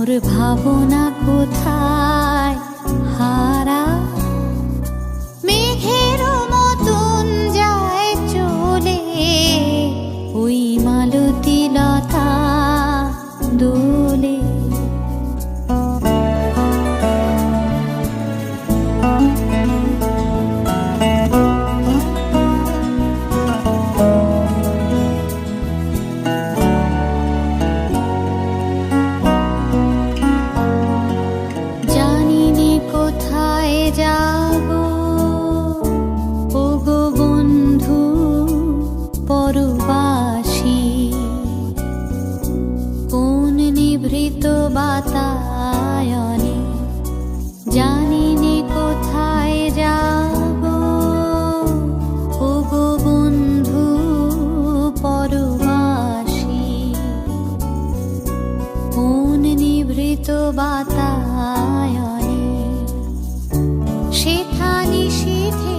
মোর ভাবনা কোথা বাতায়নে। সেথা নিষেধে